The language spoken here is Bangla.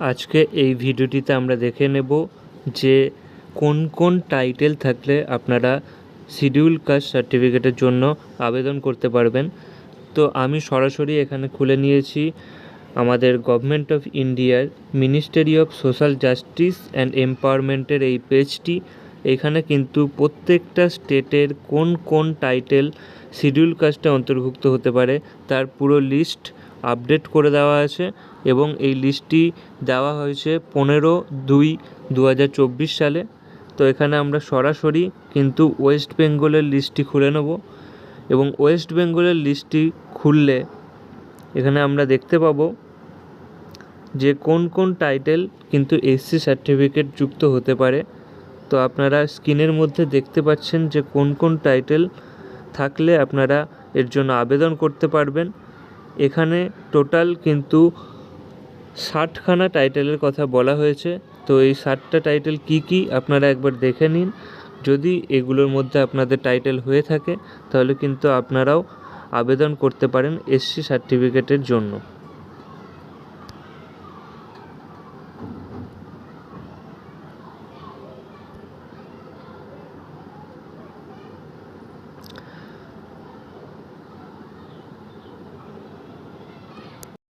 আজকে এই ভিডিওটিতে আমরা দেখে নেব যে কোন কোন টাইটেল থাকলে আপনারা শিডিউল কাস্ট সার্টিফিকেটের জন্য আবেদন করতে পারবেন। তো আমি সরাসরি এখানে খুলে নিয়েছি আমাদের গভর্নমেন্ট অফ ইন্ডিয়ার ministry of social justice and এম্পাওয়ারমেন্টের এই পেজটি এখানে কিন্তু প্রত্যেকটা স্টেটের কোন কোন টাইটেল শিডিউল কাস্টে অন্তর্ভুক্ত হতে পারে, তার পুরো লিস্ট আপডেট করে দেওয়া আছে এবং এই লিস্টটি দেওয়া হয়েছে পনেরো দুই দু সালে। তো এখানে আমরা সরাসরি কিন্তু ওয়েস্ট বেঙ্গলের লিস্টটি খুলে নেব এবং ওয়েস্ট বেঙ্গলের লিস্টটি খুললে এখানে আমরা দেখতে পাবো যে কোন কোন টাইটেল কিন্তু এসসি সার্টিফিকেট যুক্ত হতে পারে। তো আপনারা স্ক্রিনের মধ্যে দেখতে পাচ্ছেন যে কোন কোন টাইটেল থাকলে আপনারা এর জন্য আবেদন করতে পারবেন। এখানে টোটাল কিন্তু ষাটখানা টাইটেলের কথা বলা হয়েছে। তো এই ষাটটা টাইটেল কি কি আপনারা একবার দেখে নিন। যদি এগুলোর মধ্যে আপনাদের টাইটেল হয়ে থাকে, তাহলে কিন্তু আপনারাও আবেদন করতে পারেন এসসি সার্টিফিকেটের জন্য।